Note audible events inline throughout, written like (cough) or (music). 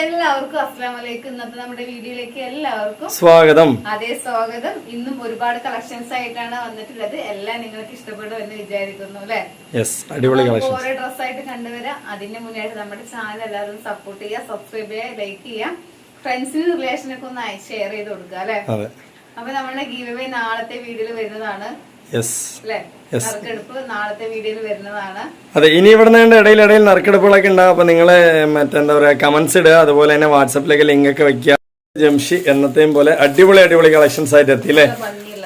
എല്ലാവർക്കും അസ്ലാം വലൈക്കും ഇന്നത്തെ നമ്മുടെ വീഡിയോയിലേക്ക് എല്ലാവർക്കും സ്വാഗതം. അതേ സ്വാഗതം. ഇന്നും ഒരുപാട് കളക്ഷൻസ് ആയിട്ടാണ് വന്നിട്ടുള്ളത്. എല്ലാം നിങ്ങൾക്ക് ഇഷ്ടപ്പെടും എന്ന് വിചാരിക്കുന്നു അല്ലെ? അടിപൊളി കളക്ഷൻ ഓരോ ഡ്രസ്സായിട്ട് കണ്ടുവരാം. അതിന്റെ മുന്നേ നമ്മുടെ ചാനൽ എല്ലാവരും സപ്പോർട്ട് ചെയ്യുക സബ്സ്ക്രൈബ് ചെയ്യുക ലൈക്ക് ചെയ്യുക. ഫ്രണ്ട്സിന് റിലേഷനൊക്കെ ഒന്ന് ഷെയർ ചെയ്ത് കൊടുക്കുക അല്ലെ? അപ്പൊ നമ്മുടെ ഗീവ് നാളത്തെ വീഡിയോയിൽ വരുന്നതാണ്. യെസ് അതെ ഇനി ഇവിടെ നിന്ന് ഇടയിൽ ഇടയിൽ നറുക്കെടുപ്പുകളൊക്കെ ഉണ്ടാവും. അപ്പൊ നിങ്ങൾ മറ്റെന്താ പറയാ കമന്റ്സ് ഇടുക. അതുപോലെ തന്നെ വാട്സപ്പിലേക്ക് ലിങ്ക് ഒക്കെ വെക്കുക. ജംഷി എന്നത്തെയും പോലെ അടിപൊളി അടിപൊളി കളക്ഷൻസ് ആയിട്ട് എത്തി അല്ലേ?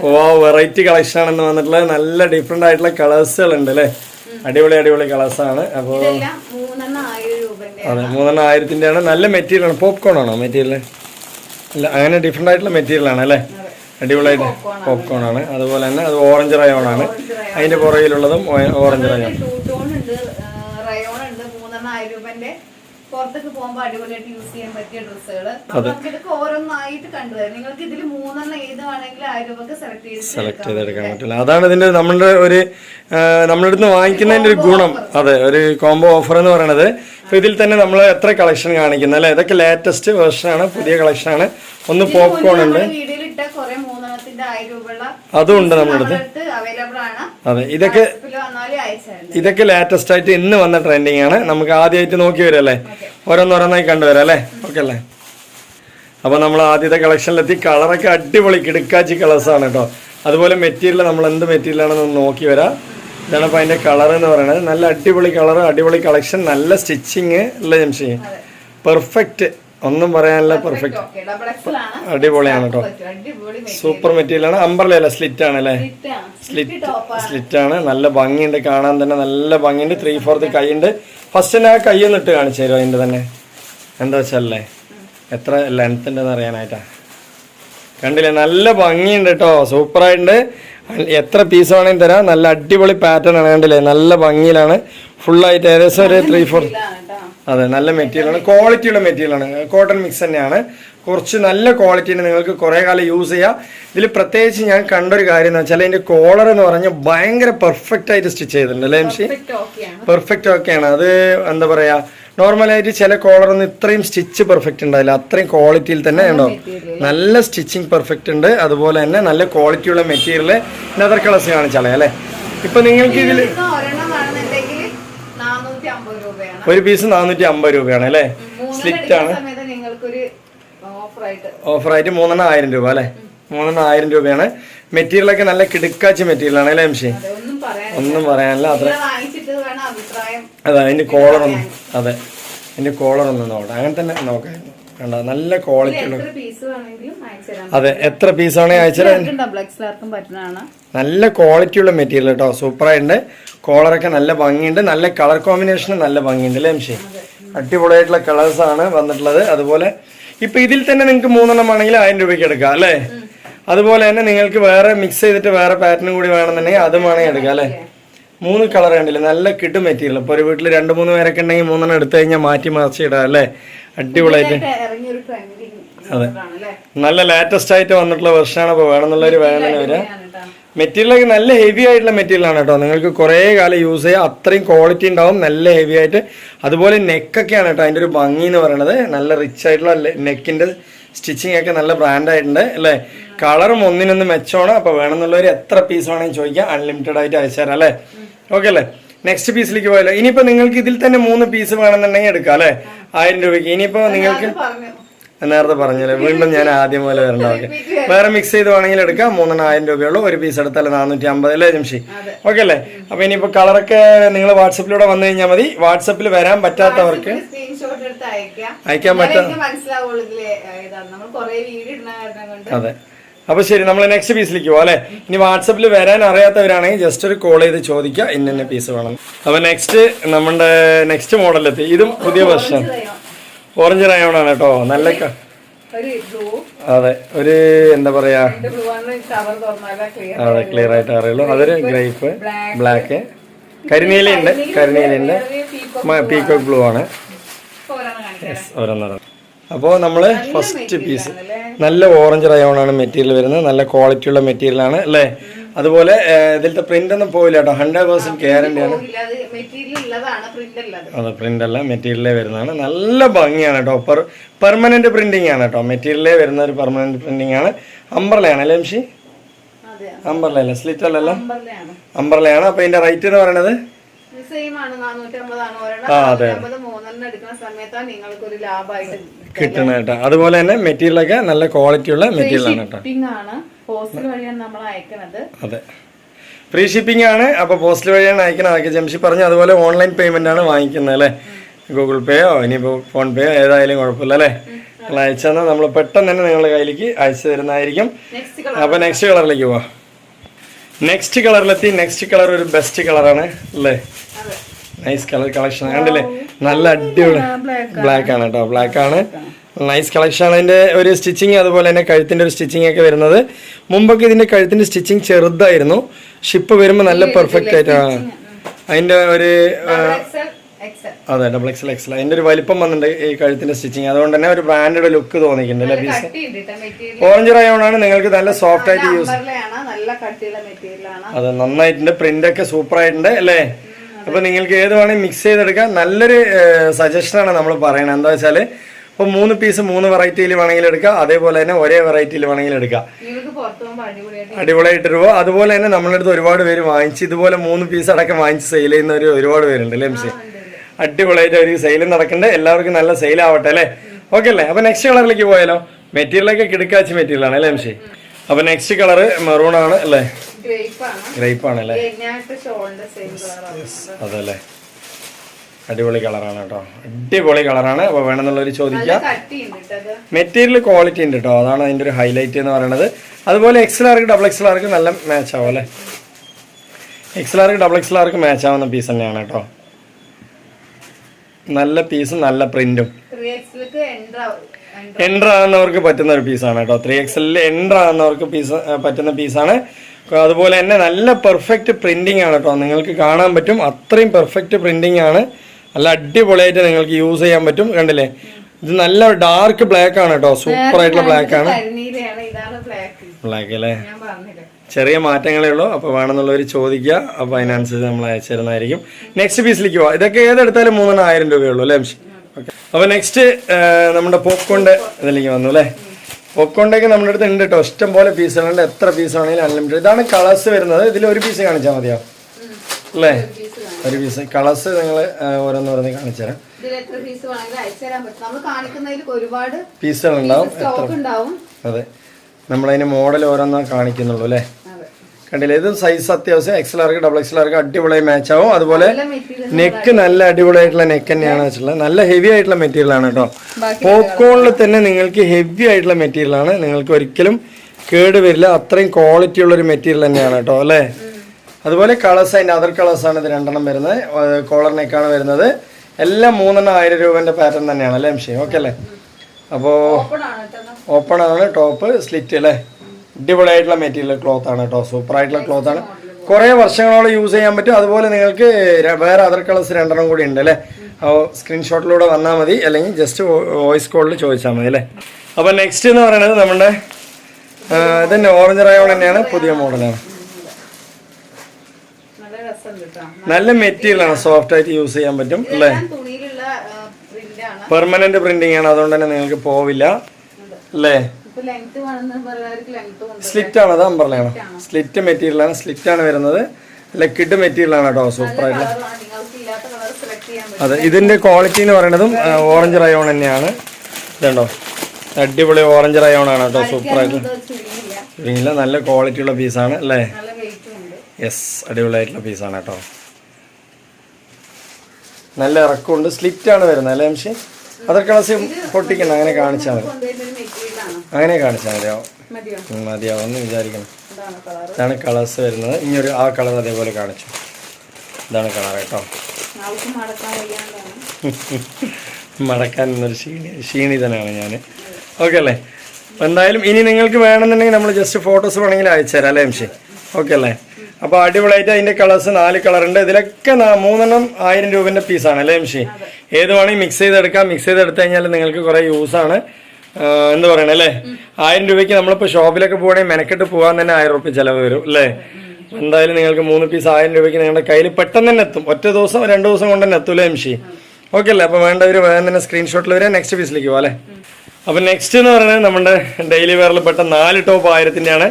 ഓ വെറൈറ്റി കളക്ഷൻ ആണെന്ന് വന്നിട്ടുള്ള നല്ല ഡിഫറെന്റ് ആയിട്ടുള്ള കളേഴ്സുകൾ ഉണ്ട് അല്ലേ? അടിപൊളി അടിപൊളി കളേഴ്സ് ആണ്. അപ്പോൾ അതെ മൂന്നെണ്ണം ആയിരത്തിന്റെ ആണ്. നല്ല മെറ്റീരിയൽ ആണ്. പോപ്കോൺ ആണോ മെറ്റീരിയൽ അല്ല അങ്ങനെ ഡിഫറെന്റ് ആയിട്ടുള്ള മെറ്റീരിയൽ ആണ് അല്ലേ? അടിപൊളിയായിട്ട് പോപ്കോൺ ആണ്. അതുപോലെ തന്നെ അത് ഓറഞ്ച് റയോൺ ആണ്. അതിന്റെ പുറകിലുള്ളതും ഓറഞ്ച് റയോൺ പുറത്തേക്ക് അടിപൊളിയായിട്ട് യൂസ് ചെയ്യാൻ പറ്റിയ ഡ്രസ്സുകൾ നമുക്ക് ഇതൊക്കെ ഓരോന്നായിട്ട് കണ്ടുവരാം നിങ്ങൾക്ക് ഇതിൽ മൂന്നെണ്ണം ഏത് വേണമെങ്കിലും ആയിരം രൂപക്ക് സെലക്ട് ചെയ്ത് സെലക്ട് ചെയ്തെടുക്കാൻ പറ്റില്ല. അതാണ് ഇതിന്റെ നമ്മളുടെ ഒരു നമ്മളുടെ അടുത്ത് വാങ്ങിക്കുന്നതിന്റെ ഒരു ഗുണം. അതെ ഒരു കോംബോ ഓഫർ എന്ന് പറയുന്നത് അപ്പൊ ഇതിൽ തന്നെ നമ്മൾ എത്ര കളക്ഷൻ കാണിക്കുന്നത് അല്ലെ? ഇതൊക്കെ ലേറ്റസ്റ്റ് വേർഷൻ ആണ് പുതിയ കളക്ഷൻ ആണ്. ഒന്ന് പോപ്കോൺ ഉണ്ട്. മൂന്നെണ്ണത്തിന്റെ ആയിരം രൂപയുള്ള അതും ഉണ്ട് നമ്മുടെ അതെ ഇതൊക്കെ ഇതൊക്കെ ലേറ്റസ്റ്റ് ആയിട്ട് ഇന്ന് വന്ന ട്രെൻഡിങ് ആണ്. നമുക്ക് ആദ്യമായിട്ട് നോക്കി വരും അല്ലേ? ഓരോന്നോരോന്നായി കണ്ടുവരാം അല്ലേ? ഓക്കെ അല്ലേ? അപ്പൊ നമ്മൾ ആദ്യത്തെ കളക്ഷനിലെത്തി കളറൊക്കെ അടിപൊളി കിടക്കാച്ചി കളേഴ്സ് ആണ് കേട്ടോ. അതുപോലെ മെറ്റീരിയൽ നമ്മൾ എന്ത് മെറ്റീരിയൽ ആണെന്ന് നോക്കി വരാം. ഇതാണ് അപ്പൊ അതിന്റെ കളർ എന്ന് പറയുന്നത്. നല്ല അടിപൊളി കളർ അടിപൊളി കളക്ഷൻ നല്ല സ്റ്റിച്ചിങ് അല്ലേ ജംഷി പെർഫെക്റ്റ് ഒന്നും പറയാനില്ല പെർഫെക്റ്റ് അടിപൊളിയാണ് കേട്ടോ സൂപ്പർ മെറ്റീരിയൽ ആണ്. അമ്പർല അല്ല സ്ലിറ്റ് ആണ് അല്ലേ? സ്ലിറ്റ് സ്ലിറ്റ് ആണ്. നല്ല ഭംഗിയുണ്ട് കാണാൻ തന്നെ നല്ല ഭംഗിയുണ്ട്. Three fourth കൈയുണ്ട്. ഫസ്റ്റ് തന്നെ ആ കൈ ഒന്ന് ഇട്ട് കാണിച്ചു തരുമോ അതിന്റെ തന്നെ? എന്താ വെച്ചല്ലേ എത്ര ലെങ്ത് ഉണ്ടെന്ന് അറിയാനായിട്ടാ. കണ്ടില്ലേ? നല്ല ഭംഗിയുണ്ട് കേട്ടോ സൂപ്പറായിട്ടുണ്ട് എത്ര പീസ് വേണമെങ്കിൽ തരാം. നല്ല അടിപൊളി പാറ്റേൺ ആണ് കണ്ടില്ലേ? നല്ല ഭംഗിയിലാണ്. ഫുള്ളായിട്ട് ഏകദേശം ഒരു ത്രീ ഫോർ ഇതാണ് കേട്ടോ അതെ നല്ല മെറ്റീരിയലാണ് ക്വാളിറ്റിയുള്ള മെറ്റീരിയലാണ് കോട്ടൺ മിക്സ് തന്നെയാണ്. കുറച്ച് നല്ല ക്വാളിറ്റിയിൽ നിങ്ങൾക്ക് കുറേ കാലം യൂസ് ചെയ്യാം. ഇതിൽ പ്രത്യേകിച്ച് ഞാൻ കണ്ടൊരു കാര്യം എന്ന് വെച്ചാൽ അതിന്റെ കോളർ എന്ന് പറഞ്ഞാൽ ഭയങ്കര പെർഫെക്റ്റ് ആയിട്ട് സ്റ്റിച്ച് ചെയ്തിട്ടുണ്ട്. അല്ലേ എംഷി പെർഫെക്റ്റ് ഓക്കെയാണ് പെർഫെക്റ്റ് ഓക്കെയാണ് അത് എന്താ പറയുക നോർമലായിട്ട് ചില കോളറൊന്നും ഇത്രയും സ്റ്റിച്ച് പെർഫെക്റ്റ് ഉണ്ടാവില്ല. അത്രയും ക്വാളിറ്റിയിൽ തന്നെ ഉണ്ടോ? നല്ല സ്റ്റിച്ചിങ് പെർഫെക്റ്റ് ഉണ്ട്. അതുപോലെ തന്നെ നല്ല ക്വാളിറ്റിയുള്ള മെറ്റീരിയൽ നെതർ കളേഴ്സ് കാണിച്ചാലേ അല്ലേ? ഇപ്പൊ നിങ്ങൾക്ക് ഇതിൽ ഇപ്പൊ ഒരെണ്ണം വേണമെന്നുണ്ടെങ്കിൽ നാനൂറ്റി അമ്പത് രൂപയാണ് ഒരു പീസ് നാനൂറ്റി അമ്പത് രൂപയാണ് അല്ലേ? സ്ലിറ്റ് ആണ്. ഓഫറായിട്ട് മൂന്നെണ്ണം ആയിരം രൂപ അല്ലേ? മൂന്നെണ്ണം ആയിരം രൂപയാണ്. മെറ്റീരിയൽ ഒക്കെ നല്ല കിടുക്കാച്ച മെറ്റീരിയൽ ആണ് അല്ലേ എംഷി? ഒന്നും പറയാനില്ല. അത്ര. അതെ അതിന്റെ കോളർ ഒന്ന്. അതെ. അതിന്റെ കോളർ ഒന്ന് നോക്കാം അങ്ങനെ തന്നെ നോക്കാം. കണ്ടോ? നല്ല ക്വാളിറ്റി ഉള്ള എത്ര പീസ് വേണമെങ്കിലും അയച്ചു തരാം. അതെ എത്ര പീസ് അയച്ചത് ഡബിൾ എക്സ്ലാർക്കും പറ്റുന്നതാണ്. നല്ല ക്വാളിറ്റി ഉള്ള മെറ്റീരിയൽ കേട്ടോ സൂപ്പറായിട്ടുണ്ട്. കോളറൊക്കെ നല്ല ഭംഗിയുണ്ട്. നല്ല കളർ കോമ്പിനേഷൻ നല്ല ഭംഗിയുണ്ട് അല്ലേ എംഷി അടിപൊളിയായിട്ടുള്ള കളേഴ്സ് ആണ് വന്നിട്ടുള്ളത്. അതുപോലെ ഇപ്പൊ ഇതിൽ തന്നെ നിങ്ങൾക്ക് മൂന്നെണ്ണം വേണമെങ്കിൽ ആയിരം രൂപയ്ക്ക് എടുക്കാം അല്ലേ? അതുപോലെ തന്നെ നിങ്ങൾക്ക് വേറെ മിക്സ് ചെയ്തിട്ട് വേറെ പാറ്റേൺ കൂടി വേണമെന്നുണ്ടെങ്കിൽ അതും വേണമെങ്കിൽ എടുക്കാം അല്ലേ? മൂന്ന് കളർ കണ്ടില്ലേ? നല്ല കിട്ടും മെറ്റീരിയൽ. ഇപ്പോൾ ഒരു വീട്ടിൽ രണ്ട് മൂന്ന് പേരൊക്കെ ഉണ്ടെങ്കിൽ മൂന്നെണ്ണം എടുത്തു കഴിഞ്ഞാൽ മാറ്റി മറിച്ച് ഇടാം അല്ലേ? അടിപൊളിയായിട്ട്. അതെ. നല്ല ലേറ്റസ്റ്റ് ആയിട്ട് വന്നിട്ടുള്ള വെർഷനാണ് ഇപ്പോൾ വേണമെന്നുള്ളൊരു വേണം വരെ മെറ്റീരിയലൊക്കെ നല്ല ഹെവി ആയിട്ടുള്ള മെറ്റീരിയൽ ആണ് കേട്ടോ. നിങ്ങൾക്ക് കുറേ കാലം യൂസ് ചെയ്യാം. അത്രയും ക്വാളിറ്റി ഉണ്ടാവും നല്ല ഹെവി ആയിട്ട്. അതുപോലെ നെക്കൊക്കെയാണ് കേട്ടോ. അതിന്റെ ഒരു ഭംഗി എന്ന് പറയുന്നത് നല്ല റിച്ച് ആയിട്ടുള്ള നെക്കിന്റെ സ്റ്റിച്ചിങ് ഒക്കെ നല്ല ബ്രാൻഡായിട്ടുണ്ട് അല്ലേ? കളറും ഒന്നിനൊന്ന് മെച്ചമാണ്. അപ്പോൾ വേണമെന്നുള്ളവർ എത്ര പീസ് വേണമെങ്കിൽ ചോദിക്കാം. അൺലിമിറ്റഡ് ആയിട്ട് അയച്ചു തരാം അല്ലേ? ഓക്കെ അല്ലേ? നെക്സ്റ്റ് പീസിലേക്ക് പോയല്ലോ ഇനിയിപ്പോൾ നിങ്ങൾക്ക് ഇതിൽ തന്നെ മൂന്ന് പീസ് വേണമെന്നുണ്ടെങ്കിൽ എടുക്കാം അല്ലേ? ആയിരം രൂപയ്ക്ക്. ഇനിയിപ്പോൾ നിങ്ങൾക്ക് നേരത്തെ പറഞ്ഞല്ലേ. വീണ്ടും ഞാൻ ആദ്യം പോലെ വരണ്ട. ഓക്കെ വേറെ മിക്സ് ചെയ്ത് വേണമെങ്കിൽ എടുക്കാം. മൂന്നെണ്ണം ആയിരം രൂപയുള്ളൂ. ഒരു പീസ് എടുത്താൽ നാനൂറ്റി അമ്പത് അല്ലേ ജംഷി? ഓക്കെ അല്ലേ? അപ്പൊ ഇനിയിപ്പോ കളറൊക്കെ നിങ്ങൾ വാട്സപ്പിലൂടെ വന്നു കഴിഞ്ഞാൽ മതി. വാട്സപ്പിൽ വരാൻ പറ്റാത്തവർക്ക് അയക്കാൻ പറ്റാ അതെ. അപ്പൊ ശരി നമ്മൾ നെക്സ്റ്റ് പീസിലേക്ക് പോകാം അല്ലേ? ഇനി വാട്സപ്പിൽ വരാൻ അറിയാത്തവരാണെങ്കിൽ ജസ്റ്റ് ഒരു കോൾ ചെയ്ത് ചോദിക്കുക ഇന്ന ഇന്ന പീസ് വേണം അപ്പോൾ നെക്സ്റ്റ് നമ്മുടെ നെക്സ്റ്റ് മോഡലെത്തി ഇതും പുതിയ വെർഷൻ ഓറഞ്ച് റയോൺ ആണ് കേട്ടോ. നല്ല അതെ ഒരു എന്താ പറയാ? അതെ ക്ലിയർ ആയിട്ട് അറിയുള്ളൂ. അതൊരു ഗ്രേപ്പ് ബ്ലാക്ക് കരിനീലയുണ്ട് കരിനീലയുണ്ട്. പീക്കോക്ക് ബ്ലൂ ആണ്. ഓരോന്നറ അപ്പോൾ നമ്മൾ ഫസ്റ്റ് പീസ് നല്ല ഓറഞ്ച് റയോണാണ് മെറ്റീരിയൽ വരുന്നത്. നല്ല ക്വാളിറ്റി ഉള്ള മെറ്റീരിയൽ ആണ് അല്ലേ? അതുപോലെ ഇതിലത്തെ പ്രിന്റ് ഒന്നും പോയില്ല കേട്ടോ. ഹൺഡ്രഡ് പെർസെന്റ് ഗ്യാരണ്ടി ആണ്. മെറ്റീരിയൽ ഉള്ളതാണ് പ്രിന്റ് ഉള്ളത്. അതെ പ്രിന്റ് അല്ല മെറ്റീരിയലേ വരുന്നതാണ്. നല്ല ഭംഗിയാണ് കേട്ടോ. പെർ പെർമനന്റ് പ്രിന്റിംഗ് ആണ് കേട്ടോ. മെറ്റീരിയലേ വരുന്ന ഒരു പെർമനന്റ് പ്രിന്റിംഗ് ആണ്. അംബർലയാണ് അല്ലേ എംഷി? അംബർല അല്ലേ സ്ലിറ്റ് അല്ലല്ലോ അംബർലയാണ് അപ്പൊ ഇതിന്റെ റേറ്റ് എന്ന് പറയുന്നത് സെയിം ആണ്. നാനൂറ്റമ്പതാണ്. ഒരെണ്ണം മൂന്നെണ്ണം എടുക്കുന്ന സമയത്താണ് ലാഭമായിട്ട് കേട്ടോ. അതുപോലെ തന്നെ മെറ്റീരിയൽ ഒക്കെ നല്ല ക്വാളിറ്റി ഉള്ള മെറ്റീരിയൽ ആണ് കേട്ടോ. ആണ്. പോസ്റ്റൽ വഴിയാണ് നമ്മൾ അയക്കുന്നത് അതെ. ഫ്രീ ഷിപ്പിംഗ് ആണ്. അപ്പോൾ പോസ്റ്റ് വഴിയാണ് അയക്കുന്നത് അതൊക്കെ ജംഷി പറഞ്ഞു. അതുപോലെ ഓൺലൈൻ പേയ്മെന്റ് ആണ് വാങ്ങിക്കുന്നത് അല്ലേ? ഗൂഗിൾ പേയോ ഇനിയിപ്പോൾ ഫോൺ പേയോ ഏതായാലും കുഴപ്പമില്ല അല്ലേ? നിങ്ങൾ അയച്ചു നമ്മൾ പെട്ടെന്ന് തന്നെ നിങ്ങളുടെ കയ്യിലേക്ക് അയച്ചു തരുന്നതായിരിക്കും. അപ്പൊ അപ്പോൾ നെക്സ്റ്റ് കളറിലേക്ക് പോവാം. നെക്സ്റ്റ് കളറിലെത്തി നെക്സ്റ്റ് കളർ ഒരു ബെസ്റ്റ് കളറാണ് അല്ലേ? നൈസ് കളർ കളക്ഷൻ കണ്ടില്ലേ? നല്ല അടിപൊളി. ബ്ലാക്ക് ആണ്. കേട്ടോ ബ്ലാക്ക് ആണ്. നൈസ് കളക്ഷൻ ആണ്. അതിന്റെ ഒരു സ്റ്റിച്ചിങ് അതുപോലെ തന്നെ കഴുത്തിന്റെ ഒരു സ്റ്റിച്ചിങ് ഒക്കെ വരുന്നത്. മുമ്പൊക്കെ ഇതിന്റെ കഴുത്തിന്റെ സ്റ്റിച്ചിങ് ചെറുതായിരുന്നു. ഷിപ്പ് വരുമ്പോൾ നല്ല പെർഫെക്റ്റ് ആയിട്ടാണ്. അതിന്റെ ഒരു അതെ ഡബിൾ എക്സൽ എക്സൽ അതിന്റെ ഒരു വലിപ്പം വന്നിട്ടുണ്ട് ഈ കഴുത്തിന്റെ സ്റ്റിച്ചിങ് അതുകൊണ്ട് തന്നെ ഒരു ബ്രാൻഡഡ് ലുക്ക് തോന്നിക്കുന്നുണ്ട് അല്ലേ പീസ് ഓറഞ്ച് റയോണാണ് നിങ്ങൾക്ക് നല്ല സോഫ്റ്റ് ആയിട്ട് യൂസ് അതെ നന്നായിട്ടുണ്ട്. പ്രിന്റ് ഒക്കെ സൂപ്പർ ആയിട്ടുണ്ട് അല്ലേ? അപ്പൊ നിങ്ങൾക്ക് ഏത് വേണമെങ്കിൽ മിക്സ് ചെയ്തെടുക്കാം. നല്ലൊരു സജഷൻ ആണ് നമ്മൾ പറയണത്. എന്താ വെച്ചാൽ ഇപ്പൊ മൂന്ന് പീസ് മൂന്ന് വെറൈറ്റിയിൽ വേണമെങ്കിൽ എടുക്കാം. അതേപോലെ തന്നെ ഒരേ വെറൈറ്റിയിൽ വേണമെങ്കിൽ എടുക്കാം. അടിപൊളിയായിട്ട് രൂപ അതുപോലെ തന്നെ നമ്മളെടുത്ത് ഒരുപാട് പേര് വാങ്ങിച്ച് ഇതുപോലെ മൂന്ന് പീസ് അടക്കം വാങ്ങിച്ച് സെയിൽ ചെയ്യുന്നവർ ഒരുപാട് പേരുണ്ട് അല്ലേ എംസി അടിപൊളിയായിട്ട് ഒരു സെയിൽ നടക്കണ്ടേ എല്ലാവർക്കും നല്ല സെയിൽ ആവട്ടെ അല്ലേ? ഓക്കെ അല്ലേ? അപ്പൊ നെക്സ്റ്റ് കളറിലേക്ക് പോയാലോ? മെറ്റീരിയലൊക്കെ കിടക്കാച്ച മെറ്റീരിയൽ ആണ് അല്ലേ എംഷി അപ്പൊ നെക്സ്റ്റ് കളർ മെറൂൺ ആണ് അല്ലേ? ഗ്രേപ്പ് ആണ്. അല്ലേ? അതല്ലേ. അടിപൊളി കളറാണ് കേട്ടോ. അടിപൊളി കളറാണ് അപ്പോൾ വേണമെന്നുള്ളവർ ചോദിക്കാം. മെറ്റീരിയൽ ക്വാളിറ്റി ഉണ്ട് കേട്ടോ. അതാണ് അതിന്റെ ഒരു ഹൈലൈറ്റ് എന്ന് പറയുന്നത് അതുപോലെ എക്സൽ ആർക്ക് ഡബിൾ എക്സൽ ആർക്ക് നല്ല മാച്ച് ആവും അല്ലേ? എക്സൽ ആർക്ക് ഡബിൾ എക്സൽ ആർക്ക് മാച്ച് ആവുന്ന പീസ് തന്നെയാണ് കേട്ടോ. നല്ല പീസും നല്ല പ്രിന്റും ആവുന്നവർക്ക് എൻട്രാ എൻഡർ ആകുന്നവർക്ക് പറ്റുന്ന ഒരു പീസാണ് കേട്ടോ. ത്രീ എക്സലിൽ എൻഡർ ആവുന്നവർക്ക് പീസ് പറ്റുന്ന പീസാണ് അതുപോലെ തന്നെ നല്ല പെർഫെക്റ്റ് പ്രിന്റിംഗ് ആണ് കേട്ടോ. നിങ്ങൾക്ക് കാണാൻ പറ്റും. അത്രയും പെർഫെക്റ്റ് പ്രിന്റിംഗ് ആണ്. നല്ല അടിപൊളിയായിട്ട് നിങ്ങൾക്ക് യൂസ് ചെയ്യാൻ പറ്റും. കണ്ടില്ലേ? ഇത് നല്ല ഡാർക്ക് ബ്ലാക്ക് ആണ് കേട്ടോ. സൂപ്പർ ആയിട്ടുള്ള ബ്ലാക്ക് ആണ്. ബ്ലാക്ക് അല്ലേ? ചെറിയ മാറ്റങ്ങളേ ഉള്ളൂ. അപ്പോൾ വേണമെന്നുള്ളവർ ചോദിക്കുക. അപ്പോൾ അതിനനുസരിച്ച് നമ്മൾ അയച്ചു തരുന്നതായിരിക്കും നെക്സ്റ്റ് പീസിലേക്ക് പോവാം. ഇതൊക്കെ ഏതെടുത്താലും മൂന്നെണ്ണം ആയിരം രൂപയുള്ളൂ അല്ലേ ഓക്കെ അപ്പോൾ നെക്സ്റ്റ് നമ്മുടെ പോപ്കോണിന്റെ ഇതിലേക്ക് വന്നു അല്ലേ? പോപ്കോണിന്റെയൊക്കെ നമ്മുടെ അടുത്ത് ഉണ്ട് കേട്ടോ ഇഷ്ടം പോലെ പീസുകളുണ്ട് എത്ര പീസ് ആണെങ്കിലും അൺലിമിറ്റഡ് ഇതാണ് കളേഴ്സ് വരുന്നത്. ഇതിൽ ഒരു പീസ് കാണിച്ചാൽ മതിയോ? അല്ലേ? ഒരു പീസ് കളേഴ്സ് നിങ്ങൾ ഓരോന്ന് ഓരോന്ന് കാണിച്ചു തരാം. പീസുകളുണ്ടാവും അതെ. നമ്മളതിന് മോഡൽ ഓരോന്നാണ് കാണിക്കുന്നുള്ളൂ അല്ലേ? കണ്ടില്ലേ? ഇത് സൈസ് അത്യാവശ്യം എക്സൽ ആർക്ക് ഡബിൾ എക്സൽ ആർക്ക് അടിപൊളിയായി മാച്ച് ആവും. അതുപോലെ നെക്ക് നല്ല അടിപൊളിയായിട്ടുള്ള നെക്ക് തന്നെയാണ് വെച്ചിട്ടുള്ളത്. നല്ല ഹെവി ആയിട്ടുള്ള മെറ്റീരിയൽ ആണ് കേട്ടോ. പോപ്കോണിൽ തന്നെ നിങ്ങൾക്ക് ഹെവി ആയിട്ടുള്ള മെറ്റീരിയൽ ആണ്. നിങ്ങൾക്ക് ഒരിക്കലും കേട് വരില്ല. അത്രയും ക്വാളിറ്റി ഉള്ള ഒരു മെറ്റീരിയൽ തന്നെയാണ് കേട്ടോ അല്ലേ? അതുപോലെ കളേഴ്സ് അതിന്റെ അതർ കളേഴ്സ് ആണ് ഇത് രണ്ടെണ്ണം വരുന്നത്. കോളർ നെക്കാണ് വരുന്നത്. എല്ലാം മൂന്നെണ്ണം ആയിരം രൂപന്റെ പാറ്റേൺ തന്നെയാണ് അല്ലേ എംഷി ഓക്കെ അല്ലേ? അപ്പോൾ ഓപ്പൺ ആണ് ടോപ്പ് സ്ലിറ്റ് അല്ലേ? അടിപൊളിയായിട്ടുള്ള മെറ്റീരിയൽ ക്ലോത്ത് ആണ് കേട്ടോ. സൂപ്പർ ആയിട്ടുള്ള ക്ലോത്ത് ആണ്. കുറേ വർഷങ്ങളോളം യൂസ് ചെയ്യാൻ പറ്റും. അതുപോലെ നിങ്ങൾക്ക് വേറെ അതർ കളേഴ്സ് രണ്ടെണ്ണം കൂടി ഉണ്ട് അല്ലേ? അപ്പോൾ സ്ക്രീൻഷോട്ടിലൂടെ വന്നാൽ മതി. അല്ലെങ്കിൽ ജസ്റ്റ് വോയിസ് കോളിൽ ചോദിച്ചാൽ മതി അല്ലേ? അപ്പോൾ നെക്സ്റ്റ് എന്ന് പറയുന്നത് നമ്മുടെ ഇത് ഇതന്നെ ഓറഞ്ച് റയോൺ തന്നെയാണ്. പുതിയ മോഡലാണ് നല്ല മെറ്റീരിയൽ ആണ്. സോഫ്റ്റ് ആയിട്ട് യൂസ് ചെയ്യാൻ പറ്റും അല്ലേ? പെർമനന്റ് പ്രിന്റിംഗ് ആണ്. അതുകൊണ്ട് തന്നെ നിങ്ങൾക്ക് പോവില്ല. അല്ലേ? സ്ലിറ്റ് ആണ് അത് അമ്പർലയാണ് സ്ലിറ്റ് മെറ്റീരിയൽ ആണ്. സ്ലിറ്റ് ആണ്. വരുന്നത്. ലെക്കിഡ് മെറ്റീരിയൽ ആണ് കേട്ടോ സൂപ്പർ ആയിട്ടുള്ള. പറ്റും. അതെ ഇതിന്റെ ക്വാളിറ്റി എന്ന് പറയുന്നതും ഓറഞ്ച് റയോൺ തന്നെയാണ്. ഇതുണ്ടോ? അടിപൊളി ഓറഞ്ച് റയോൺ ആണ് കേട്ടോ സൂപ്പർ ആയിട്ട് ഇല്ല നല്ല ക്വാളിറ്റി ഉള്ള പീസാണ് അല്ലേ? യെസ് അടിപൊളിയായിട്ടുള്ള പീസാണ് കേട്ടോ. നല്ല ഇറക്കമുണ്ട്. സ്ലിറ്റ് ആണ് വരുന്നത് അല്ലേ അംശി? അതർ പൊട്ടിക്കണം അങ്ങനെ കാണിച്ചാൽ മതി കൊണ്ടുവരുന്ന ഒരു മെറ്റീരിയൽ ആണ് അങ്ങനെ കാണിച്ചാൽ മതിയാവും മതിയാവും ഒന്ന് വിചാരിക്കണം. ഇതാണ് കളേഴ്സ് വരുന്നത്. ഇനിയൊരു ആ കളർ അതേപോലെ കാണിച്ചു. ഇതാണ് കളർ കേട്ടോ. (laughs) മടക്കാൻ എന്നൊരു ക്ഷീണി ക്ഷീണിതനാണ് ഞാൻ ഓക്കെ അല്ലേ? അപ്പോൾ എന്തായാലും ഇനി നിങ്ങൾക്ക് വേണമെന്നുണ്ടെങ്കിൽ നമ്മൾ ജസ്റ്റ് ഫോട്ടോസ് വേണമെങ്കിൽ അയച്ചു തരാം അല്ലേ എംഷി? ഓക്കെ അല്ലേ? അപ്പോൾ അടിപൊളിയായിട്ട് അതിന്റെ കളേഴ്സ് നാല് കളറുണ്ട് ഇതിലൊക്കെ മൂന്നെണ്ണം ആയിരം രൂപേന്റെ പീസാണ് അല്ലേ എംഷി? ഏത് വേണമെങ്കിൽ മിക്സ് ചെയ്തെടുക്കാം. മിക്സ് ചെയ്തെടുത്ത് കഴിഞ്ഞാൽ നിങ്ങൾക്ക് കുറേ യൂസാണ് ആ, എന്താ പറയണേ അല്ലേ? ആയിരം രൂപയ്ക്ക് നമ്മളിപ്പോൾ ഷോപ്പിലൊക്കെ പോകണമെങ്കിൽ മെനക്കെട്ട് പോകാൻ തന്നെ ആയിരം റുപ്യ ചിലവ് വരും അല്ലേ? എന്തായാലും നിങ്ങൾക്ക് മൂന്ന് പീസ് ആയിരം രൂപയ്ക്ക് നിങ്ങളുടെ കയ്യിൽ പെട്ടെന്ന് തന്നെ എത്തും. ഒറ്റ ദിവസം രണ്ട് ദിവസം കൊണ്ട് തന്നെ എത്തൂലേ എംഷി ഓക്കെ അല്ലേ? അപ്പോൾ വേണ്ടവർ വേഗം തന്നെ സ്ക്രീൻഷോട്ടിൽ വരെ നെക്സ്റ്റ് പീസിലേക്ക് പോകാം അല്ലേ? അപ്പോൾ നെക്സ്റ്റ് എന്ന് പറയുന്നത് നമ്മുടെ ഡെയിലി വെയറിൽ പെട്ട നാല് ടോപ്പ് ആയിരത്തിന്റെയാണ്.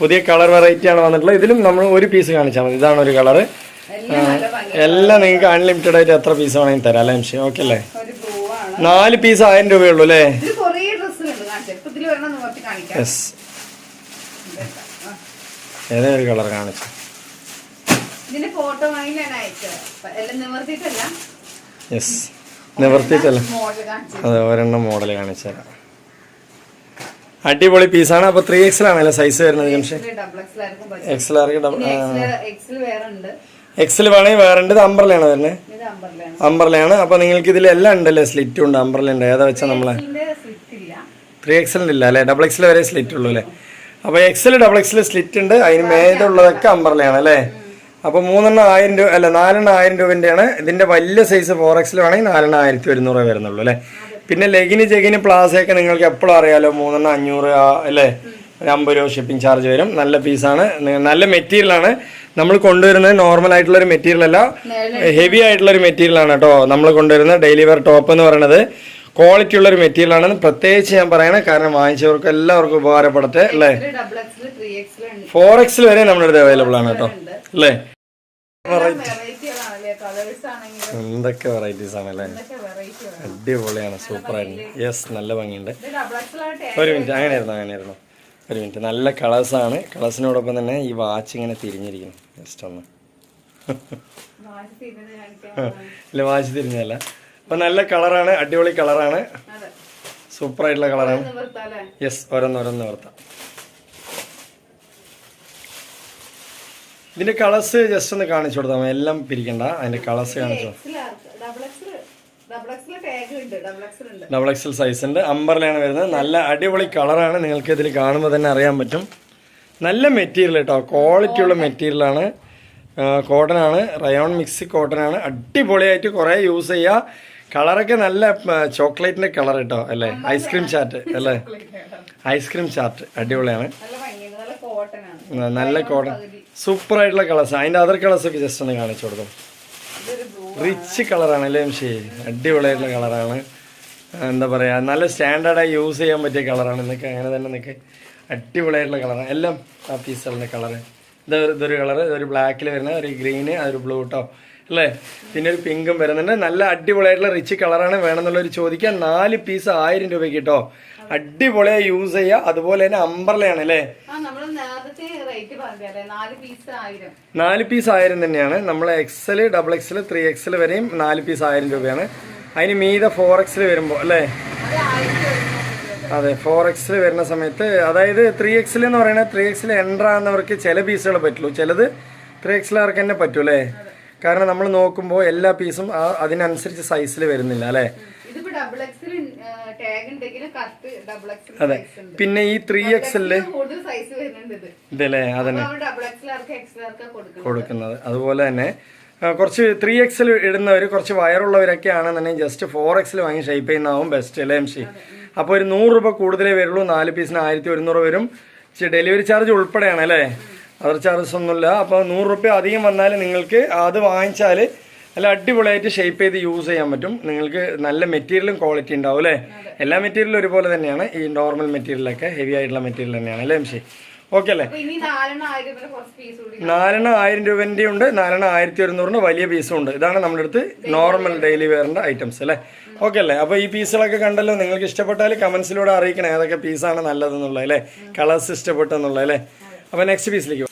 പുതിയ കളർ വെറൈറ്റി ആണ് വന്നിട്ടുള്ളത്. ഇതിലും നമ്മൾ ഒരു പീസ് കാണിച്ചാൽ മതി. ഇതാണ് ഒരു കളറ് എല്ലാം നിങ്ങൾക്ക് അൺലിമിറ്റഡ് ആയിട്ട് എത്ര പീസ് വേണമെങ്കിൽ തരാം അല്ലേ എംഷി ഓക്കെ അല്ലേ? നാല് പീസ് ആയിരം രൂപയുള്ളൂ അല്ലേ ഇതിൽ കുറേ ഡ്രസ്സുകളുണ്ട് കാണിച്ചത് ഇപ്പൊ ഇതിൽ വരണം നോക്കി കാണിക്കാം. യെസ് ഇതെന്താ? ഒരു കളർ കാണിച്ചു. ഇതിന്റെ ഫോട്ടോ അയച്ചത്. അപ്പൊ എല്ലാം നിവർത്തിയിട്ടല്ല. യെസ് അതെ ഒരെണ്ണം മോഡൽ കാണിച്ചു. തരാം അടിപൊളി പീസാണ് അപ്പൊ ത്രീ എക്സൽ ആണല്ലേ സൈസ് വരുന്നത് ജംഷൻ എക്സ് എക്സൽ ഡബിൾ വേണമെങ്കിൽ വേറെ ഉണ്ട്. ഇത് അമ്പർലയാണ് വരുന്നത്. അമ്പർലയാണ് അപ്പോൾ നിങ്ങൾക്ക് ഇതിൽ എല്ലാം ഉണ്ടല്ലേ? സ്ലിറ്റും ഉണ്ട് അമ്പർല ഉണ്ട്. ഏതാ വെച്ചാ നമ്മളെ ത്രീ എക്സലിനില്ല ഇല്ല അല്ലേ? ഡബിൾ എക്സൽ വരെ സ്ലിറ്റ് ഉള്ളൂ അല്ലേ? അപ്പോൾ എക്സൽ ഡബിൾ എക്സൽ സ്ലിറ്റ് ഉണ്ട്. അതിന് മേതുള്ളതൊക്കെ അമ്പർലയാണ് അല്ലേ? അപ്പോൾ മൂന്നെണ്ണം ആയിരം രൂപ അല്ല നാലെണ്ണം ആയിരം രൂപന്റെയാണ് ഇതിന്റെ വലിയ സൈസ് ഫോർ എക്സൽ വേണമെങ്കിൽ നാലെണ്ണം ആയിരത്തി ഒരുന്നൂറ് വരുന്നുള്ളൂ അല്ലേ? പിന്നെ ലെഗിന് ചെഗിന് പ്ലാസയൊക്കെ നിങ്ങൾക്ക് എപ്പോഴും അറിയാലോ മൂന്നെണ്ണം അഞ്ഞൂറ് അല്ലേ? ഒരു അമ്പത് രൂപ ഷിപ്പിംഗ് ചാർജ് വരും. നല്ല പീസാണ് നല്ല മെറ്റീരിയലാണ് നമ്മൾ കൊണ്ടുവരുന്നത് നോർമൽ ആയിട്ടുള്ള ഒരു മെറ്റീരിയൽ അല്ല ഹെവി ആയിട്ടുള്ള ഒരു മെറ്റീരിയൽ ആണ് കേട്ടോ. നമ്മൾ കൊണ്ടുവരുന്ന ഡെയിലി വെയർ ടോപ്പ് എന്ന് പറയുന്നത്. ക്വാളിറ്റി ഉള്ള ഒരു മെറ്റീരിയൽ ആണെന്ന് പ്രത്യേകിച്ച് ഞാൻ പറയണേ കാരണം വാങ്ങിച്ചവർക്ക് എല്ലാവർക്കും ഉപകാരപ്പെടട്ടെ അല്ലേ? ഫോർ എക്സിൽ വരെ നമ്മുടെ അടുത്ത് അവൈലബിൾ ആണ് കേട്ടോ അല്ലേ? എന്തൊക്കെ വെറൈറ്റീസ് ആണല്ലേ അല്ലേ? അടിപൊളിയാണ് സൂപ്പർ ആയിരുന്നു. യെസ് നല്ല ഭംഗിയുണ്ട്. ഒരു മിനിറ്റ് അങ്ങനെ ആയിരുന്നു അങ്ങനെ അങ്ങനെയായിരുന്നു അങ്ങനെയായിരുന്നു. ഒരു മിനിറ്റ് നല്ല കളേഴ്സ് കളേഴ്സാണ് കളേഴ്സിനോടൊപ്പം തന്നെ ഈ വാച്ച് ഇങ്ങനെ തിരിഞ്ഞിരിക്കുന്നു. ജസ്റ്റ് ഒന്ന്. ഇല്ല വാച്ച് തിരിഞ്ഞല്ല അപ്പം നല്ല കളറാണ് അടിപൊളി കളറാണ്. സൂപ്പർ ആയിട്ടുള്ള കളറാണ്. യെസ് ഓരോന്ന് ഓരോന്ന് നിർത്താം. ഇതിന്റെ കളേഴ്സ് ജസ്റ്റ് ഒന്ന് കാണിച്ചു കൊടുത്താൽ മതി. എല്ലാം പിരിക്കണ്ട. അതിന്റെ കളേഴ്സ് കാണിച്ചു ഡബിൾ എക്സൽ സൈസ് ഉണ്ട്. അമ്പറിലാണ് വരുന്നത്. നല്ല അടിപൊളി കളറാണ് നിങ്ങൾക്ക് ഇതിൽ കാണുമ്പോൾ തന്നെ അറിയാൻ പറ്റും. നല്ല മെറ്റീരിയൽ കേട്ടോ ക്വാളിറ്റി ഉള്ള മെറ്റീരിയലാണ് കോട്ടൺ ആണ്. റയോൺ മിക്സ് കോട്ടൺ ആണ്. അടിപൊളിയായിട്ട് കുറേ യൂസ് ചെയ്യുക കളറൊക്കെ നല്ല ചോക്ലേറ്റിന്റെ കളർ കേട്ടോ അല്ലേ? ഐസ്ക്രീം ചാറ്റ് (laughs) അല്ലേ? ഐസ്ക്രീം ചാറ്റ് അടിപൊളിയാണ്. നല്ല കോട്ടൺ സൂപ്പർ ആയിട്ടുള്ള കളേഴ്സ് അതിന്റെ അതർ കളേഴ്സ് ഒക്കെ ജസ്റ്റ് ഒന്ന് കാണിച്ചു കൊടുക്കും റിച്ച് കളറാണ് അല്ലേ ശരി അടിപൊളിയായിട്ടുള്ള കളറാണ് എന്താ പറയാ നല്ല സ്റ്റാൻഡേർഡായി യൂസ് ചെയ്യാൻ പറ്റിയ കളറാണ് നിനക്ക് അങ്ങനെ തന്നെ നിനക്ക് അടിപൊളിയായിട്ടുള്ള കളറാണ് എല്ലാം ആ പീസുകളുടെ കളറ് ഇത് ഇതൊരു കളറ് ഇതൊരു ബ്ലാക്കിൽ വരുന്ന ഒരു ഗ്രീന് അതൊരു ബ്ലൂ കേട്ടോ അല്ലേ? പിന്നെ ഒരു പിങ്കും വരുന്നുണ്ട്. നല്ല അടിപൊളിയായിട്ടുള്ള റിച്ച് കളറാണ് വേണമെന്നുള്ളൊരു ചോദിക്കാൻ നാല് പീസ് ആയിരം രൂപയ്ക്ക് കിട്ടോ അടിപൊളിയായി യൂസ് ചെയ്യുക അതുപോലെ തന്നെ അമ്പർലയാണ് അല്ലേ നാല് പീസ് ആയിരം. തന്നെയാണ്. നമ്മൾ XL double XL three XL വരെയും നാല് പീസ് ആയിരം രൂപയാണ്. അതിന് മീതെ ഫോർ എക്സൽ വരുമ്പോൾ അല്ലേ. അതെ ഫോർ എക്സിൽ വരുന്ന സമയത്ത് അതായത് ത്രീ എക്സിൽ എന്ന് പറയുന്നത് ത്രീ എക്സിൽ എന്റർ ആകുന്നവർക്ക് ചില പീസുകൾ പറ്റുള്ളൂ. ചിലത് ത്രീ എക്സിലാർക്ക് തന്നെ പറ്റൂ അല്ലേ കാരണം നമ്മൾ നോക്കുമ്പോൾ എല്ലാ പീസും അതിനനുസരിച്ച് സൈസിൽ വരുന്നില്ല അല്ലേ? അതെ. പിന്നെ ഈ ത്രീ എക്സലിൽ ഇത്. ഇതല്ലേ? അതന്നെ. കൊടുക്കുന്നത്? അതുപോലെ തന്നെ കുറച്ച് ത്രീ എക്സിൽ ഇടുന്നവർ കുറച്ച് വയറുള്ളവരൊക്കെ ആണെന്നുണ്ടെങ്കിൽ ജസ്റ്റ് ഫോർ എക്സിൽ വാങ്ങി ഷേപ്പ് ചെയ്യുന്നതാവും ബെസ്റ്റ് അല്ലേ എം സി? അപ്പോൾ ഒരു നൂറ് രൂപ കൂടുതലേ വരുള്ളൂ നാല് പീസിന് ആയിരത്തി ഒരുന്നൂറ് വരും. ഡെലിവറി ചാർജ് ഉൾപ്പെടെയാണ് അല്ലേ? അതർ ചാർജസ് ഒന്നുമില്ല അപ്പോൾ നൂറ് റുപ്യ അധികം വന്നാൽ നിങ്ങൾക്ക് അത് വാങ്ങിച്ചാൽ നല്ല അടിപൊളിയായിട്ട് ഷേപ്പ് ചെയ്ത് യൂസ് ചെയ്യാൻ പറ്റും. നിങ്ങൾക്ക് നല്ല മെറ്റീരിയലും ക്വാളിറ്റി ഉണ്ടാവും അല്ലേ? എല്ലാ മെറ്റീരിയലും ഒരുപോലെ തന്നെയാണ്. ഈ നോർമൽ മെറ്റീരിയലൊക്കെ ഹെവി ആയിട്ടുള്ള മെറ്റീരിയൽ തന്നെയാണ് അല്ലേ എം സി? ഓക്കെ അല്ലേ? നാലെണ്ണം ആയിരം രൂപന്റെ ഉണ്ട് നാലെണ്ണം ആയിരത്തി ഒരുന്നൂറിന് വലിയ പീസും ഉണ്ട്. ഇതാണ് നമ്മുടെ അടുത്ത് നോർമൽ ഡെയിലി വെയറിന്റെ ഐറ്റംസ് അല്ലേ? ഓക്കെ അല്ലേ? അപ്പോൾ ഈ പീസുകളൊക്കെ കണ്ടല്ലോ. നിങ്ങൾക്ക് ഇഷ്ടപ്പെട്ടാൽ കമൻസിലൂടെ അറിയിക്കണം. ഏതൊക്കെ പീസാണ് നല്ലതെന്നുള്ളത് അല്ലേ? കളേഴ്സ് ഇഷ്ടപ്പെട്ടെന്നുള്ളത് അല്ലേ? അപ്പോൾ നെക്സ്റ്റ് പീസിലേക്ക്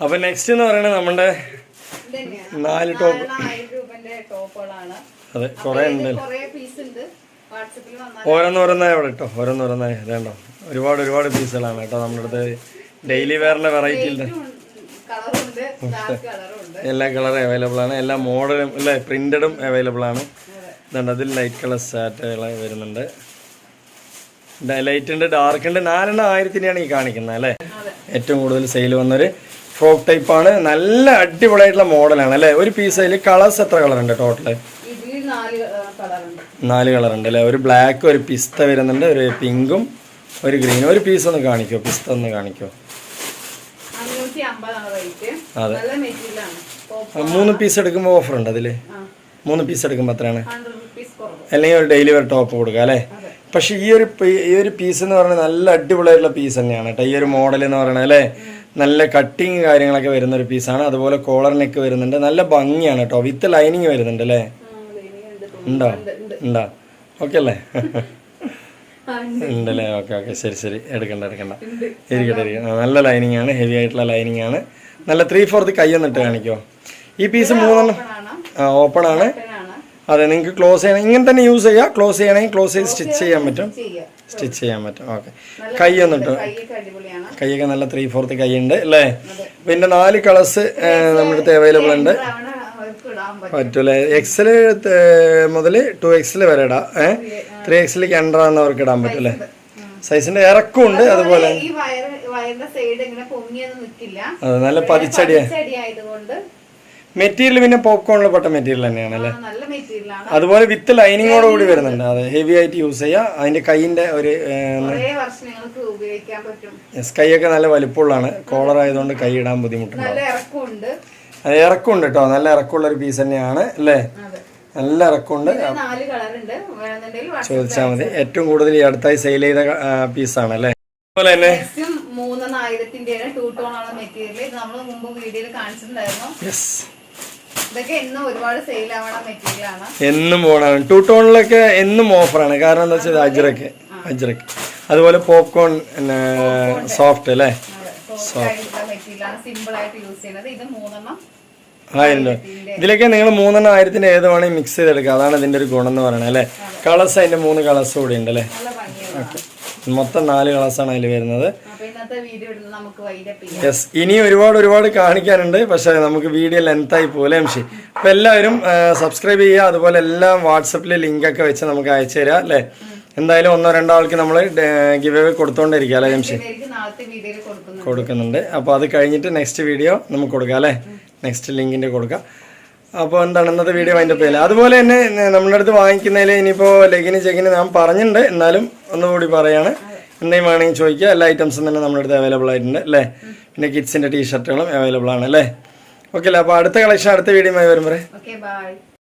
അപ്പോൾ നെക്സ്റ്റ് എന്ന് പറയുന്നത് നമ്മുടെ നാല് ടോപ്പ് അതെ കുറേ ഉണ്ട്. ഓരോന്നോരോന്നായി അവിടെ കേട്ടോ ഓരോന്നോരോന്നായ ഇതേണ്ടോ? ഒരുപാട് ഒരുപാട് പീസുകളാണ് കേട്ടോ നമ്മുടെ അടുത്ത്. ഡെയിലി വെയറിന്റെ വെറൈറ്റി ഉണ്ട്. എല്ലാ കളറും അവൈലബിൾ ആണ്. എല്ലാ മോഡലും അല്ലേ പ്രിന്റഡും അവൈലബിൾ ആണ്. ഇതുണ്ട് അതിൽ ലൈറ്റ് കളർ സാറ്റുകൾ വരുന്നുണ്ട്. ലൈറ്റ് ഉണ്ട് ഡാർക്ക് ഉണ്ട്. നാലെണ്ണം ആയിരത്തിനെയാണ് ഈ കാണിക്കുന്നത് അല്ലേ? ഏറ്റവും കൂടുതൽ സെയിൽ വന്നൊരു ഫ്രോക്ക് ടൈപ്പ് ആണ് നല്ല അടിപൊളിയായിട്ടുള്ള മോഡലാണ് അല്ലേ? ഒരു പീസ് അതിൽ കളേഴ്സ് എത്ര കളർ ഉണ്ട് ടോട്ടൽ ഇതിൽ നാല് കളർ ഉണ്ട്. അല്ലേ? ഒരു ബ്ലാക്ക് ഒരു പിസ്ത വരുന്നുണ്ട് ഒരു പിങ്കും ഒരു ഗ്രീനും ഒരു പീസ് ഒന്ന് കാണിക്കോ പിസ്ത ഒന്ന് കാണിക്കോ? അതെ. മൂന്ന് പീസ് എടുക്കുമ്പോൾ ഓഫർ ഉണ്ട് അതിൽ? മൂന്ന് പീസ് എടുക്കുമ്പോൾ എത്രയാണ്? അല്ലെങ്കിൽ ഒരു ഡെയിലി വെയർ ടോപ്പ് കൊടുക്കുക അല്ലേ? പക്ഷെ ഈ ഒരു ഈ ഒരു പീസ് എന്ന് പറഞ്ഞാൽ നല്ല അടിപൊളിയായിട്ടുള്ള പീസ് തന്നെയാണ് കേട്ടോ. ഈ ഒരു മോഡൽ എന്ന് പറയുന്നത് അല്ലേ? നല്ല കട്ടിങ് കാര്യങ്ങളൊക്കെ വരുന്ന ഒരു പീസാണ് അതുപോലെ കോളർ നെക്ക് വരുന്നുണ്ട്. നല്ല ഭംഗിയാണ് കേട്ടോ വിത്ത് ലൈനിങ് വരുന്നുണ്ട് അല്ലേ? ഉണ്ട്? ഉണ്ടോ? ഓക്കെ അല്ലേ. ഉണ്ടല്ലേ? ഓക്കെ ഓക്കെ ശരി ശരി. എടുക്കണ്ട എടുക്കണ്ട. ഇരിക്കട്ടെ ഇരിക്കട്ടെ. നല്ല ലൈനിങ് ആണ്. ഹെവി ആയിട്ടുള്ള ലൈനിങ് ആണ്. നല്ല ത്രീ ഫോർത്ത് കൈ ഒന്നിട്ട് കാണിക്കോ. ഈ പീസ് മൂന്നെണ്ണം ആ ഓപ്പൺ ആണ്. അതെ നിങ്ങൾക്ക് ക്ലോസ് ചെയ്യണം ഇങ്ങനെ തന്നെ യൂസ് ചെയ്യാം ക്ലോസ് ചെയ്യണമെങ്കിൽ ക്ലോസ് ചെയ്ത് സ്റ്റിച്ച് ചെയ്യാൻ പറ്റും. സ്റ്റിച്ച് ചെയ്യാൻ പറ്റും. ഓക്കെ കൈ ഒന്നിട്ട് കൈയൊക്കെ നല്ല ത്രീ ഫോർത്ത് കൈ ഉണ്ട് അല്ലേ? പിന്നെ നാല് കളേഴ്സ് നമ്മുടെ അടുത്ത് അവൈലബിൾ ഉണ്ട്. അവർക്ക് പറ്റൂലേ? എക്സൽ മുതൽ ടു എക്സിൽ വരെ ഇടാം. ഏഹ് ത്രീ എക്സിലേക്ക് എന്റർ ആകുന്നവർക്ക് ഇടാൻ പറ്റൂലെ? സൈസിന്റെ ഇറക്കും ഉണ്ട് അതുപോലെ അത് നല്ല പതിച്ചടിയാ. ചെടി ആയതുകൊണ്ട് മെറ്റീരിയൽ പിന്നെ പോപ്കോണിൽ പെട്ട മെറ്റീരിയൽ തന്നെയാണ് അല്ലേ? നല്ല മെറ്റീരിയലാണ് അതുപോലെ വിത്ത് ലൈനിങ്ങോട് കൂടി വരുന്നുണ്ട്. അതെ ഹെവി ആയിട്ട് യൂസ് ചെയ്യാം. അതിന്റെ കൈയിന്റെ ഒരു കുറേ വർഷം നിങ്ങൾക്ക് ഉപയോഗിക്കാൻ പറ്റും. കൈയൊക്കെ നല്ല വലുപ്പമുള്ളതാണ്. കോളർ ആയതുകൊണ്ട് കൈ ഇടാൻ ബുദ്ധിമുട്ടുണ്ട്. നല്ല ഇറക്കമുണ്ട്. അത് ഇറക്കമുണ്ട് കേട്ടോ നല്ല ഇറക്കമുള്ള ഒരു പീസ് തന്നെയാണ് അല്ലേ? അതെ. നല്ല ഇറക്കമുണ്ട്. നാല് വേണമെന്നുണ്ടെങ്കിൽ ചോദിച്ചാൽ മതി. ഏറ്റവും കൂടുതൽ ഈ അടുത്തായി സെയിൽ ചെയ്ത പീസാണ് അല്ലേ? അതുപോലെ തന്നെ മൂന്ന് മൂന്നെണ്ണായിരത്തിന്റെയാണ് ടൂ ടോൺ ആണ് മെറ്റീരിയൽ ഇത് നമ്മൾ മുമ്പ് വീഡിയോയിൽ കാണിച്ചിട്ടുണ്ടായിരുന്നു. യെസ് എന്നും പോകണം ടു ടോണിലൊക്കെ എന്നും ഓഫറാണ് കാരണം എന്താ വെച്ചാൽ അജ്രക്ക്. അജ്രക്ക്. അതുപോലെ പോപ്കോൺ സോഫ്റ്റ് അല്ലേ? ആയിരം രൂപ ഇതിലൊക്കെ നിങ്ങൾ മൂന്നെണ്ണം ആയിരത്തിന് ഏത് വേണമെങ്കിൽ മിക്സ് ചെയ്തെടുക്കുക അതാണ് ഇതിന്റെ ഒരു ഗുണം എന്ന് പറയുന്നത് അല്ലേ? കളേഴ്സ് അതിന്റെ മൂന്ന് കളേഴ്സ് കൂടി ഉണ്ട് അല്ലേ? ഭംഗിയുള്ളതാണ്. മൊത്തം നാല് കളേഴ്സാണ് അതിൽ വരുന്നത്. അപ്പൊ യെസ് ഇനി ഒരുപാട് ഒരുപാട് കാണിക്കാനുണ്ട്. പക്ഷെ നമുക്ക് വീഡിയോ ലെങ്തായി പോലെ എംഷി? അപ്പൊ എല്ലാവരും സബ്സ്ക്രൈബ് ചെയ്യുക. അതുപോലെ എല്ലാം വാട്സപ്പിൽ ലിങ്ക് ഒക്കെ വെച്ച് നമുക്ക് അയച്ചു തരാം അല്ലേ? എന്തായാലും ഒന്നോ രണ്ടോ ആൾക്ക് നമ്മൾ ഗിവ് അവേ കൊടുത്തോണ്ടിരിക്കുക അല്ലേ അംശി കൊടുക്കുന്നുണ്ട്. അപ്പോൾ അത് കഴിഞ്ഞിട്ട് നെക്സ്റ്റ് വീഡിയോ നമുക്ക് കൊടുക്കാം അല്ലേ? നെക്സ്റ്റ് ലിങ്കിന്റെ കൊടുക്കാം. അപ്പോൾ എന്താണ് ഇന്നത്തെ വീഡിയോ അതിന്റെ പേര് അതുപോലെ തന്നെ നമ്മുടെ അടുത്ത് വാങ്ങിക്കുന്നതിൽ ഇനിയിപ്പോൾ ലെഗിന് ചെക്കിന് ഞാൻ പറഞ്ഞിട്ടുണ്ട്. എന്നാലും ഒന്നുകൂടി പറയാണ്. എന്തെങ്കിലും വേണമെങ്കിൽ ചോദിക്കുക. എല്ലാ ഐറ്റംസും തന്നെ നമ്മുടെ അടുത്ത് അവൈലബിൾ ആയിട്ടുണ്ട് അല്ലേ? പിന്നെ കിഡ്സിന്റെ ടീഷർട്ടുകളും അവൈലബിൾ ആണ് അല്ലേ? ഓക്കെ അല്ലേ? അപ്പോൾ അടുത്ത കളക്ഷൻ അടുത്ത വീഡിയോ വരുമ്പോൾ ഓക്കെ ബൈ